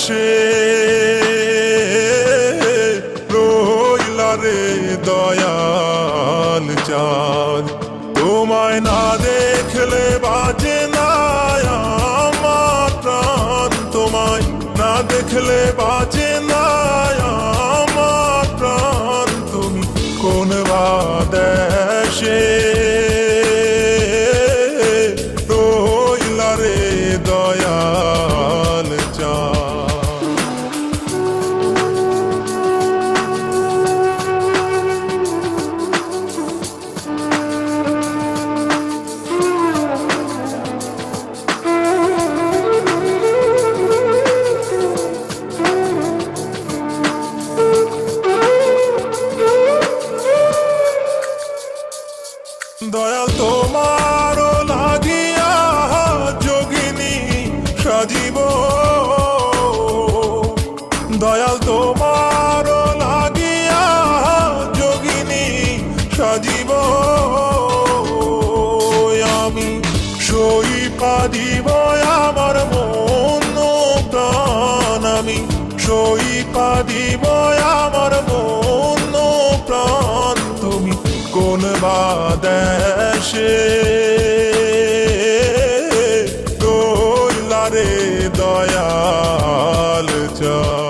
শেষে রইলা রে দয়াল চাঁদ। তোমায় না দেখলে বাজে না আমার প্রাণ। তোমায় না দেখলে বাজে না আমার প্রাণ। তুমি কোন বা দেশে দয়াল তোমার লাগিয়া যোগিনী সাজিব। আমি সই পাদিব আমার মন প্রাণ। আমি সই পাদিব আমার মন প্রাণ। তুমি কোন বা দেশে দয়াল চা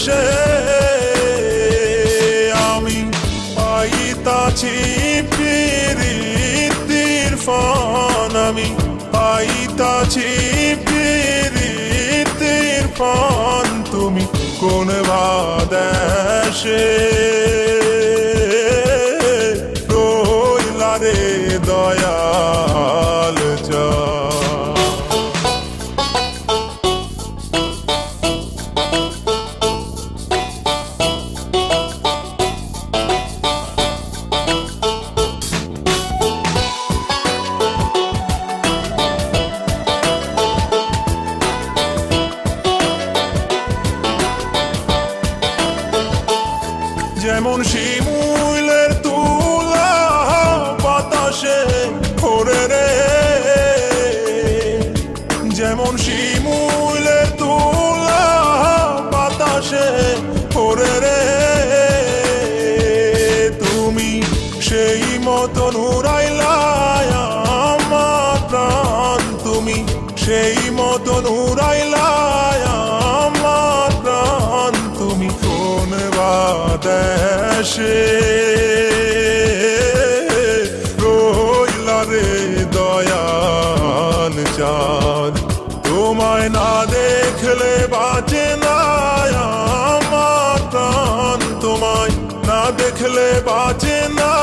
দাসে আমি পাইতাছি প্রীতির ফন আমি পাইতাছি প্রীতির ফন। তুমি কোন বা মতন উড়াইলা আমার প্রাণ তুমি, সেই মতন প্রাণ তুমি কোন রে তোমায় না দেখলে না প্রাণ তোমায় না দেখলে না